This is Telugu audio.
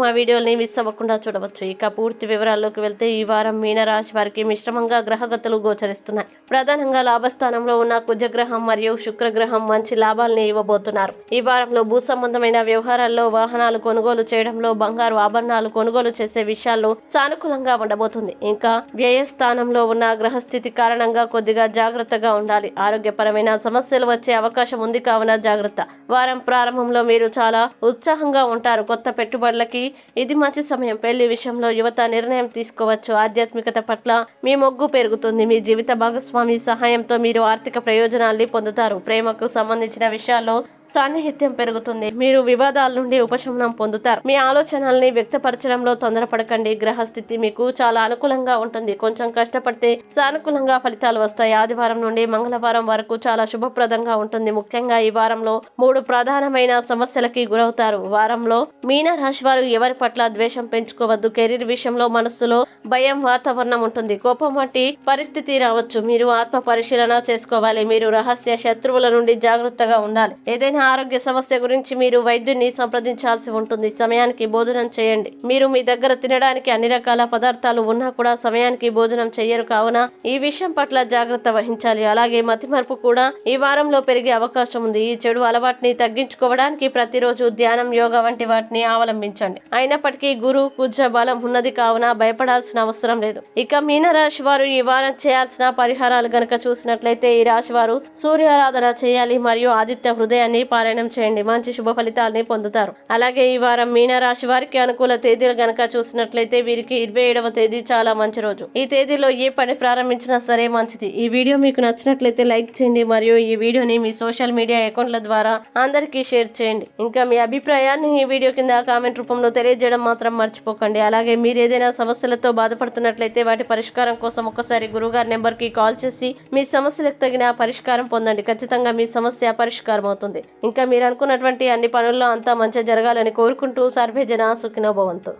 మా వీడియోని మిస్ అవ్వకుండా చూడవచ్చు. ఇక పూర్తి వివరాల్లోకి వెళ్తే ఈ వారం మీనరాశి వారికి మిశ్రమంగా గ్రహగతులు గోచరిస్తున్నాయి. ప్రధానంగా లాభస్థానంలో ఉన్న కుజగ్రహం మరియు శుక్రగ్రహం మంచి లాభాలని ఇవ్వబోతున్నారు. ఈ వారంలో భూ సంబంధమైన వ్యవహారాల్లో వాహనాలు కొనుగోలు చేయడంలో బంగారు ఆభరణాలు కొనుగోలు చేసే విషయాల్లో సానుకూలంగా ఉండబోతుంది. ఇంకా వ్యయస్థానంలో ఉన్న గ్రహస్థితి కారణంగా కొద్దిగా జాగ్రత్తగా ఉండాలి. ఆరోగ్యపరమైన సమస్యలు వచ్చే అవకాశం ఉంది కావున జాగ్రత్త. వారం ప్రారంభంలో మీరు చాలా ఉత్సాహంగా ఉంటారు. కొత్త పెట్టుబడులకి ఇది మంచి సమయం. పెళ్ళి విషయంలో యువత నిర్ణయం తీసుకోవచ్చు. ఆధ్యాత్మికత పట్ల మీ మొగ్గు పెరుగుతుంది. మీ జీవిత భాగస్వామి సహాయంతో మీరు ఆర్థిక ప్రయోజనాల్ని పొందుతారు. ప్రేమకు సంబంధించిన విషయాల్లో సాన్నిహిత్యం పెరుగుతుంది. మీరు వివాదాల నుండి ఉపశమనం పొందుతారు. మీ ఆలోచనల్ని వ్యక్తపరచడంలో తొందరపడకండి. గ్రహస్థితి మీకు చాలా అనుకూలంగా ఉంటుంది. కొంచెం కష్టపడితే సానుకూలంగా ఫలితాలు వస్తాయి. ఆదివారం నుండి మంగళవారం వరకు చాలా శుభప్రదంగా ఉంటుంది. ముఖ్యంగా ఈ వారంలో మూడు ప్రధానమైన సమస్యలకి గురవుతారు. వారంలో మీన రాశి వారు ఎవరి పట్ల ద్వేషం పెంచుకోవద్దు. కెరీర్ విషయంలో మనస్సులో భయం వాతావరణం ఉంటుంది. కోపం వంటి పరిస్థితి రావచ్చు. మీరు ఆత్మ పరిశీలన చేసుకోవాలి. మీరు రహస్య శత్రువుల నుండి జాగ్రత్తగా ఉండాలి. ఏదైనా ఆరోగ్య సమస్య గురించి మీరు వైద్యుని సంప్రదించాల్సి ఉంటుంది. సమయానికి భోజనం చేయండి. మీరు మీ దగ్గర తినడానికి అన్ని రకాల పదార్థాలు ఉన్నా కూడా సమయానికి భోజనం చేయరు కావున ఈ విషయం పట్ల జాగ్రత్త వహించాలి. అలాగే మతిమరుపు కూడా ఈ వారంలో పెరిగే అవకాశం ఉంది. ఈ చెడు అలవాటుని తగ్గించుకోవడానికి ప్రతిరోజు ధ్యానం యోగా వంటి వాటిని అవలంబించండి. అయినప్పటికీ గురు కుజ బలం ఉన్నది కావున భయపడాల్సిన అవసరం లేదు. ఇక మీనరాశి వారు ఈ వారం చేయాల్సిన పరిహారాలు గనక చూసినట్లయితే ఈ రాశి వారు సూర్యారాధన చేయాలి మరియు ఆదిత్య హృదయాన్ని పారాయణం చేయండి. మంచి శుభ ఫలితాలని పొందుతారు. అలాగే ఈ వారం మీనరాశి వారికి అనుకూల తేదీలు గనక చూసినట్లయితే వీరికి ఇరవై ఏడవ తేదీ చాలా మంచి రోజు. ఈ తేదీలో ఏ పని ప్రారంభించినా సరే మంచిది. ఈ వీడియో మీకు నచ్చినట్లయితే లైక్ చేయండి మరియు ఈ వీడియోని మీ సోషల్ మీడియా అకౌంట్ల ద్వారా అందరికీ షేర్ చేయండి. ఇంకా మీ అభిప్రాయాన్ని ఈ వీడియో కింద కామెంట్ రూపంలో తెలియజేయడం మాత్రం మర్చిపోకండి. అలాగే మీరు ఏదైనా సమస్యలతో బాధపడుతున్నట్లయితే వాటి పరిష్కారం కోసం ఒకసారి గురుగారి నెంబర్కి కాల్ చేసి మీ సమస్యలకు తగిన పరిష్కారం పొందండి. ఖచ్చితంగా మీ సమస్య పరిష్కారం అవుతుంది. ఇంకా మీరు అనుకున్నటువంటి అన్ని పనుల్లో అంతా మంచి జరగాలని కోరుకుంటూ సర్వే జన సుఖినోభవంతు.